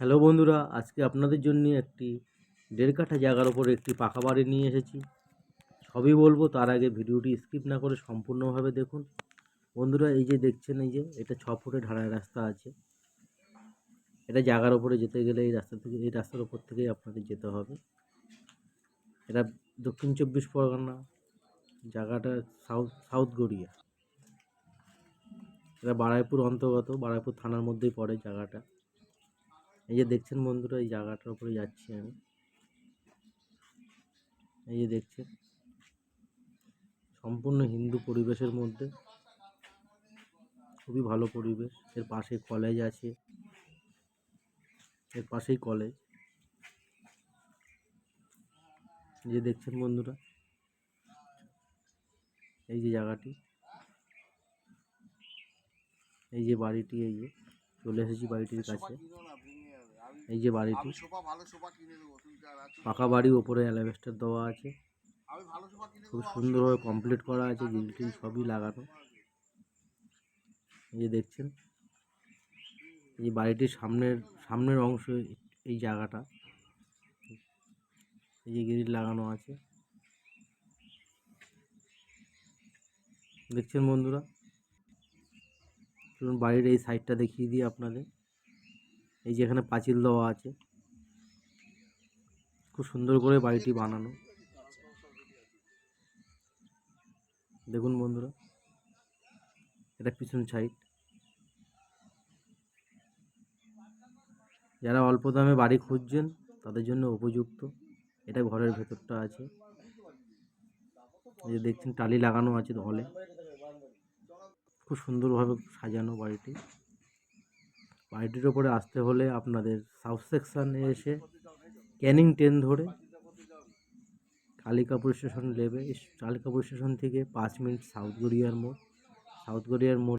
Hello বন্ধুরা, আজকে আপনাদের জন্য একটি দেড় কাঠা জায়গার ওপর একটি পাকা বাড়ি নিয়ে এসেছি। সবই বলব, তার আগে ভিডিওটি স্কিপ না করে সম্পূর্ণভাবে দেখুন। বন্ধুরা, এই যে দেখছেন, এই যে এটা ছ ফুটে ঢালাই রাস্তা আছে। এটা জায়গার ওপরে যেতে গেলে এই রাস্তা থেকে, এই রাস্তার ওপর থেকেই আপনাদের যেতে হবে। এটা দক্ষিণ চব্বিশ পরগনা, জায়গাটা সাউথ সাউথ গড়িয়া। এটা বারাইপুর অন্তর্গত, বারাইপুর থানার মধ্যেই পড়ে জায়গাটা। এই যে দেখছেন বন্ধুরা, এই জায়গাটার উপরে যাচ্ছি আমি। এই যে দেখছেন, সম্পূর্ণ হিন্দু পরিবেশের মধ্যে। খুবই ভালো পরিবেশ। এর পাশে কলেজ আছে। এর পাশেই কলেজ এই যে দেখছেন বন্ধুরা, এই যে জায়গাটি। এই যে বাড়িটি, এই যে চলে এসেছি বাড়িটির কাছে। এই যে বাড়িটি। পাকা বাড়ি ওপরে অ্যালাবেস্টার দেওয়া আছে। খুব সুন্দরভাবে কমপ্লিট করা আছে গ্রিল টিল সবই লাগানো। এই যে দেখছেন? এই যে বাড়িটির সামনের সামনের অংশ এই জায়গাটা। এই যে গ্রিল লাগানো আছে। দেখছেন বন্ধুরা? চলুন বাড়ির এই সাইডটা দেখিয়ে দিই আপনাদের। এই যে এখানে পাঁচিল দেওয়া আছে। খুব সুন্দর করে বাড়িটি বানানো। দেখুন বন্ধুরা, এটা পিছন সাইড যারা অল্প দামে বাড়ি খুঁজছেন, তাদের জন্য উপযুক্ত। এটা ঘরের ভেতরটা আছে। এই যে দেখছেন, টালি লাগানো আছে হলে। খুব সুন্দরভাবে সাজানো বাড়িটি। বাড়িটির ওপরে আসতে হলে আপনাদের সাউথ সেকশানে এসে ক্যানিং ট্রেন ধরে কালিকাপুর স্টেশন নেবে কালিকাপুর স্টেশন থেকে পাঁচ মিনিট সাউথ গড়িয়ার মোড়। সাউথ গড়িয়ার মোড়